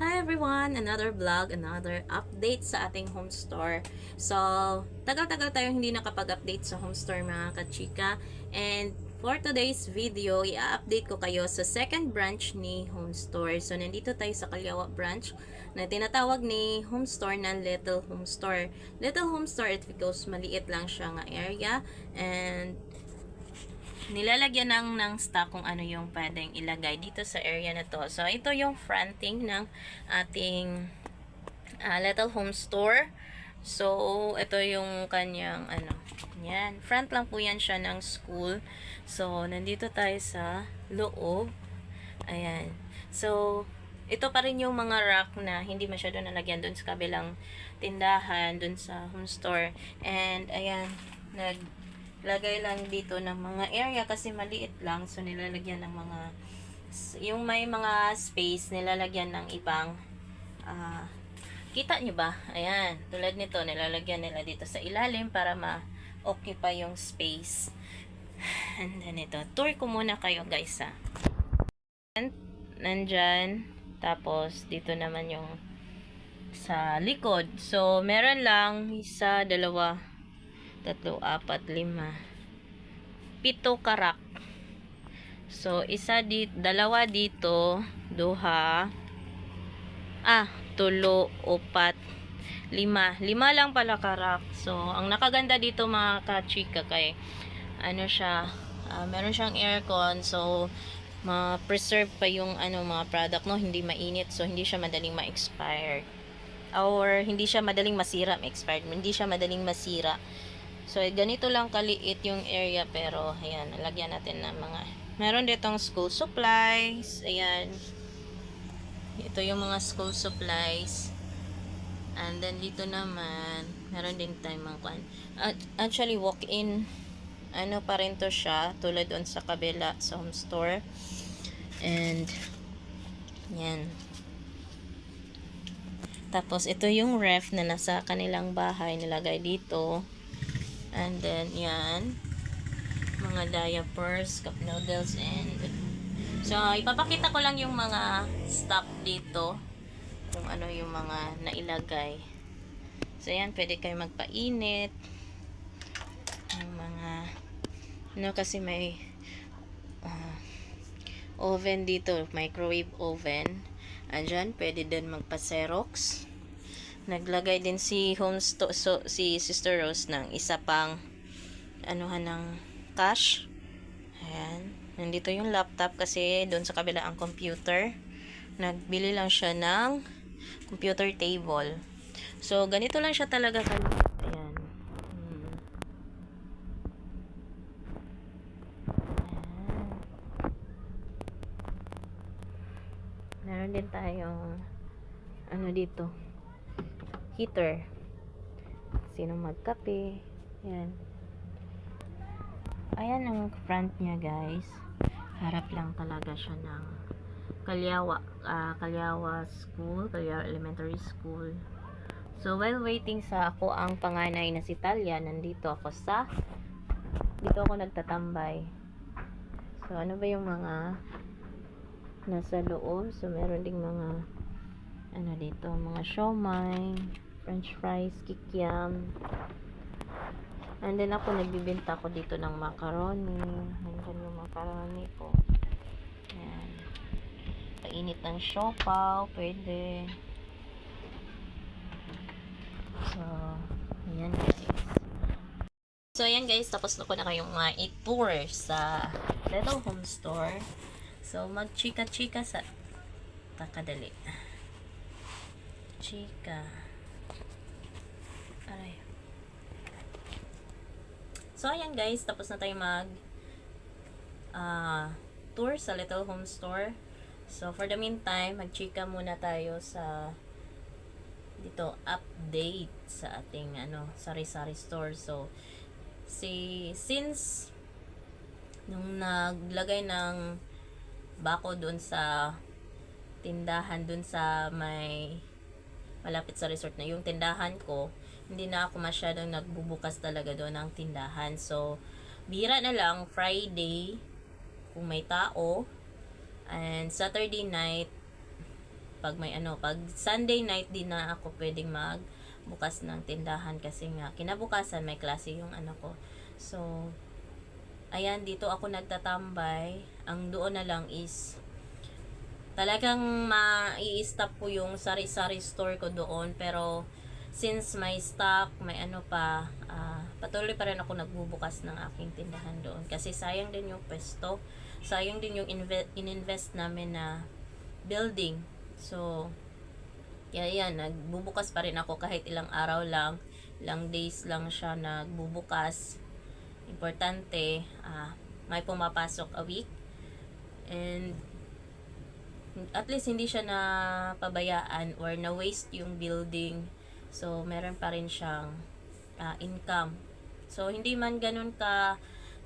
Hi everyone! Another vlog, another update sa ating home store. So, tagal-tagal tayong hindi nakapag-update sa home store mga kachika. And for today's video, i-update ko kayo sa second branch ni home store. So, nandito tayo sa Kalyawa branch na tinatawag ni home store na Little Home Store. Little Home Store, it because maliit lang siya nga area. And nilalagyan ng, ng stock kung ano yung pwedeng ilagay dito sa area na to. So, ito yung fronting ng ating ah, little home store. So, ito yung kanyang, ano, yan. Front lang po yan siya ng school. So, nandito tayo sa loob. Ayan. So, ito pa rin yung mga rack na hindi masyado nalagyan doon sa kabilang tindahan, doon sa home store. And, ayan, nag lagay lang dito ng mga area kasi maliit lang. So nilalagyan ng mga yung may mga space nilalagyan ng ibang ah, kita nyo ba? ayan, tulad nito nilalagyan nila dito sa ilalim para ma-occupy yung space. And then ito, tour ko muna kayo guys ha. Nandyan. Tapos dito naman yung sa likod. So meron lang isa, dalawa tatlo, apat, lima. Pito karak. So isa dito, dalawa dito duha. Ah, tulo, upat lima, lima lang pala karak. So, ang nakaganda dito mga kachika kay ano siya ah, meron siyang aircon. So ma-preserve pa yung ano mga product no? Hindi mainit. So hindi siya madaling ma-expire. Or hindi siya madaling masira ma-expired hindi siya madaling masira So, ganito lang kaliit yung area pero, ayan, nalagyan natin ng mga, meron ditong school supplies, ayan. Ito yung mga school supplies. And then, dito naman, meron din tayong mga kwan. Actually, walk-in, ano pa rin to siya, tulad doon sa kabila, sa home store. And, yan. Tapos, ito yung ref na nasa kanilang bahay, nilagay dito. And then, yan. Mga diapers, cup noodles, and... So, ipapakita ko lang yung mga stock dito. Kung ano yung mga nailagay. So, yan. Pwede kayo magpainit. Yung mga... Ano kasi may... ah, oven dito. Microwave oven. Andyan, pwede din magpa-Xerox. Naglagay din si home sto- so, si Sister Rose ng isa pang anuhan ng cash. Ayan. Nandito yung laptop kasi doon sa kabila ang computer. Nagbili lang siya ng computer table. So, ganito lang siya talaga kaliit. Ayan. Hmm. Ayan. Meron din tayong ano dito heater. Sino magkape. Yan. Ayan ang front niya guys. Harap lang talaga siya ng Kalyawa, ah, Kalyawa School, Kalyawa Elementary School. So while waiting sa ako ang panganay na si Talia, nandito ako sa dito ako nagtatambay. So ano ba yung mga nasa loob? So meron ding mga ano dito, mga siomay, french fries, kikiam. And then ako nagbibenta ko dito ng macaroni. Nandyan yung macaroni ko. Yan. Painit ng siopaw, pwede. So, ayan guys. So, ayan guys, tapos na ko na kayong mga i-tour sa Little Home Store. So, mag-chika-chika sa takadali. Chika. Aray. So, ayan guys, tapos na tayo mag ah, tour sa Little Home Store. So, for the meantime, magchika muna tayo sa dito update sa ating ano sari-sari store. So, si since nung naglagay ng bako doon sa tindahan doon sa may malapit sa resort na yung tindahan ko, hindi na ako masyadong nagbubukas talaga doon ng tindahan. So, bira na lang Friday kung may tao and Saturday night pag may ano, pag Sunday night din na ako pwedeng mag bukas ng tindahan kasi nga kinabukasan may klase yung ano ko. So, ayan, dito ako nagtatambay. Ang doon na lang is talagang ma-i-stop ko yung sari-sari store ko doon pero since may stock, may ano pa, ah, patuloy pa rin ako nagbubukas ng aking tindahan doon kasi sayang din yung pwesto, sayang din yung inve- ininvest namin na building. So, kaya yan, nagbubukas pa rin ako kahit ilang araw lang, ilang days lang siya nagbubukas. Importante, ah, may pumapasok a week. And at least hindi siya na pabayaan or na waste yung building. So, meron pa rin siyang ah, income. So, hindi man ganun ka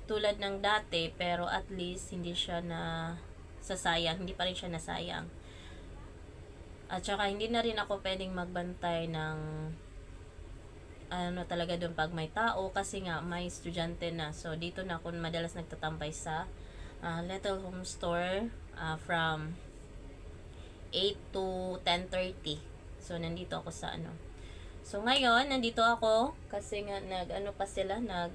tulad ng dati, pero at least hindi siya na sasayang, hindi pa rin siya nasayang. At saka, hindi na rin ako pwedeng magbantay ng ano talaga doon pag may tao kasi nga may estudyante na. So, dito na ako madalas nagtatampay sa ah, Little Home Store ah, from 8 to 10.30. So, nandito ako sa ano. So, ngayon, nandito ako kasi nga nag, ano pa sila, nag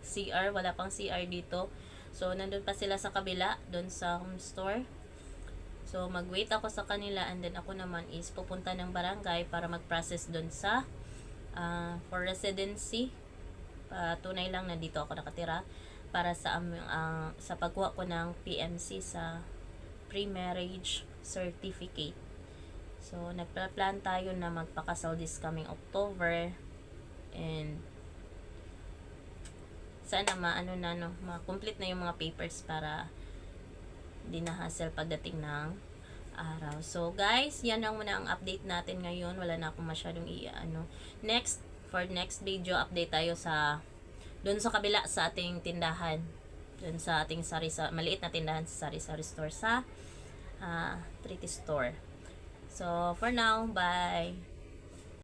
CR, wala pang CR dito. So, nandun pa sila sa kabila, doon sa home store. So, mag-wait ako sa kanila and then ako naman is pupunta ng barangay para mag-process doon sa ah, for residency. Ah, tunay lang na dito ako nakatira para sa aming ah, sa pagkuha ko ng PMC sa pre-marriage certificate. So, nagpla-plan tayo na magpakasal this coming October. And, sana maano na, no, ma-complete na yung mga papers para di na hassle pagdating ng araw. So, guys, yan lang muna ang update natin ngayon. Wala na akong masyadong i-ano. Next, for next video, update tayo sa doon sa kabila sa ating tindahan. Doon sa ating sari sa maliit na tindahan sa Sari Sari Store sa uh, Trity Store. So, for now, bye!